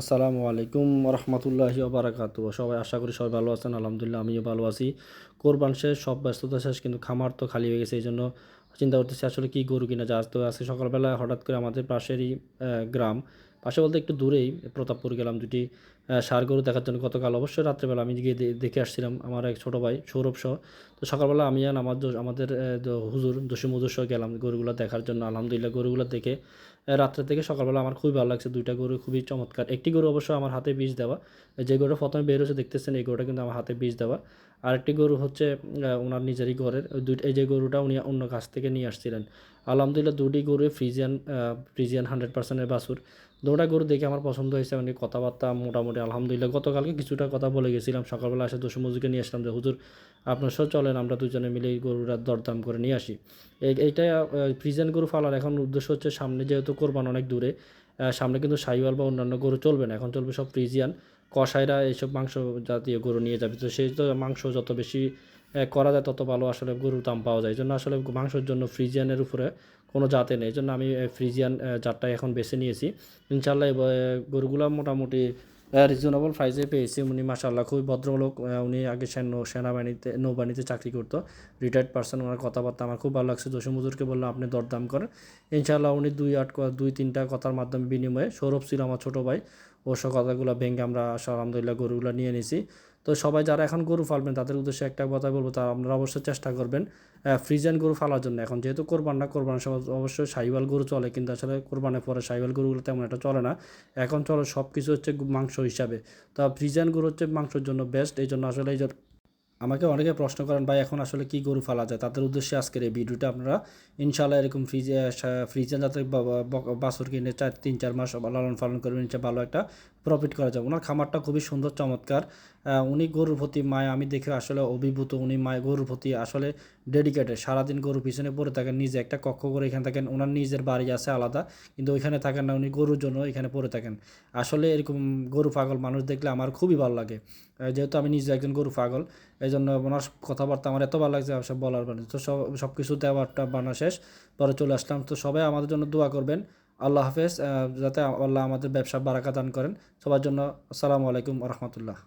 আসসালামু আলাইকুম রহমতুল্লাহি বারাকাতু সবাই আশা করি সবাই ভালো আছেন, আলহামদুলিল্লাহ আমিও ভালো আছি। কোরবান শেষ, সব ব্যস্ততা শেষ, কিন্তু খামার তো খালি হয়ে গেছে এই জন্য চিন্তা করতেছি আসলে কী গরু কিনা যা তো আজকে সকালবেলা হঠাৎ করে আমাদের পাশেরই গ্রাম, পাশে বলতে একটু দূরেই প্রতাপপুর গেলাম দুটি ষাঁড় গরু দেখার জন্য। গতকাল অবশ্যই রাত্রেবেলা আমি গিয়ে দেখে আসছিলাম আমার এক ছোটো ভাই সৌরভ সহ। তো সকালবেলা আমি আর আমার আমাদের হুজুর, দোষী মজুর সহ গেলাম গরুগুলো দেখার জন্য। আলহামদুলিল্লাহ গরুগুলো দেখে রাত্রে থেকে সকালবেলা আমার খুবই ভালো লাগছে। দুইটা গরু খুবই চমৎকার। একটি গরু অবশ্য আমার হাতে বীজ দেওয়া। যে গরুটা প্রথমে বের হচ্ছে দেখতেছেন, এই গরুটা কিন্তু আমার হাতে বীজ দেওয়া। আরেকটি গরু হচ্ছে ওনার নিজেরই ঘরের। ওই দুই এই যে গরুটা উনি অন্য কাছ থেকে নিয়ে আসছিলেন। আলহামদুলিল্লাহ দুটি গরু ফ্রিজিয়ান ফ্রিজিয়ান হান্ড্রেড পার্সেন্টের বাছুর। দুটা গরু দেখে আমার পছন্দ হয়েছে মানে কথাবার্তা মোটামুটি। আলহামদুলিল্লাহ গতকালকে কিছুটা কথা বলে গেছিলাম। সকালবেলা এসে দোষী মজুকে নিয়ে আসলাম যে, হুজুর, আপনার সব চলেন আমরা দুজনে মিলে এই গরুটার দরদাম করে নিয়ে আসি। এই, এইটা ফ্রিজিয়ান গরু ফালার এখন উদ্দেশ্য হচ্ছে সামনে যেহেতু কোরবান অনেক দূরে সামনে কিন্তু সাইওয়াল বা অন্যান্য গরু চলবে না। এখন চলবে সব ফ্রিজিয়ান কষাইরা এইসব মাংস জাতীয় গরু নিয়ে যাবে। তো সেই তো মাংস যত বেশি করা যায় তত ভালো আসলে গরুর দাম পাওয়া যায়। এই জন্য আসলে মাংসের জন্য ফ্রিজিয়ানের উপরে কোনো জাতে নেই। এই জন্য আমি ফ্রিজিয়ান জাতটাই এখন বেছে নিয়েছি। ইনশাল্লাহ গরুগুলো মোটামুটি রিজনেবল প্রাইসে পেয়েছি। উনি মাসাল্লাহ খুবই ভদ্রলোক উনি আগে সেন, সেনাবাহিনীতে, নৌবাহিনীতে চাকরি করতো। রিটায়ার্ড পার্সন ওনার কথাবার্তা আমার খুব ভালো লাগছে। জসিম মজুরকে বললাম, আপনি দরদাম করেন। ইনশাল্লাহ উনি দুই আট দুই তিনটা কথার মাধ্যমে বিনিময়ে সৌরভ ছিল আমার ছোটো ভাই। ওর সব কথাগুলো ভেঙে আমরা আলহামদুলিল্লাহ গরুগুলো নিয়ে নিছি। তো সবাই যারা এখন গরু ফালবেন, তাদের উদ্দেশ্যে একটা কথা বলব তারা আপনারা অবশ্যই চেষ্টা করবেন ফ্রিজেন গরু ফালার জন্য। এখন যেহেতু কোরবান না কোরবান অবশ্যই সাইওয়াল গরু চলে, কিন্তু আসলে কোরবানের পরে সাইওয়াল গরুগুলো তেমন একটা চলে না। এখন চলে সব কিছু হচ্ছে মাংস হিসাবে। তো ফ্রিজেন গরু হচ্ছে মাংসের জন্য বেস্ট এই জন্য আসলে এই আমাকে অনেকে প্রশ্ন করেন, ভাই, এখন আসলে কি গরু ফালা যায়? তাদের উদ্দেশ্যে আজকের এই ভিডিওটা আপনারা ইনশাল্লাহ এরকম ফ্রিজে ফ্রিজে যাতে বাছর কিনে চার, তিন, চার মাস লালন পালন করবেন ইনশাল্লাহ ভালো একটা প্রফিট করা যাবে। ওনার খামারটা খুবই সুন্দর, চমৎকার। উনি গরুর প্রতি মায়, আমি দেখে আসলে অভিভূত উনি মায়, গরুর প্রতি আসলে ডেডিকেটেড সারাদিন গরুর পিছনে পড়ে থাকেন, নিজে একটা কক্ষ করে এখানে থাকেন। ওনার নিজের বাড়ি আছে আলাদা, কিন্তু ওইখানে থাকেন না, উনি গরুর জন্য এখানে পড়ে থাকেন। আসলে এরকম গরু, পাগল মানুষ দেখলে আমার খুবই ভালো লাগে। যেহেতু আমি নিজে একজন গরু, পাগল এই জন্য ওনার কথাবার্তা আমার এত ভালো লাগছে সব বলার মানে। তো সব সব কিছু দেওয়ারটা বানা শেষ, পরে চলে আসলাম। তো সবাই আমাদের জন্য দোয়া করবেন। আল্লাহ হাফেজ যাতে আল্লাহ আমাদের ব্যবসা বারাকা দান করেন। সবার জন্য আসসালামু আলাইকুম রহমতুল্লাহ।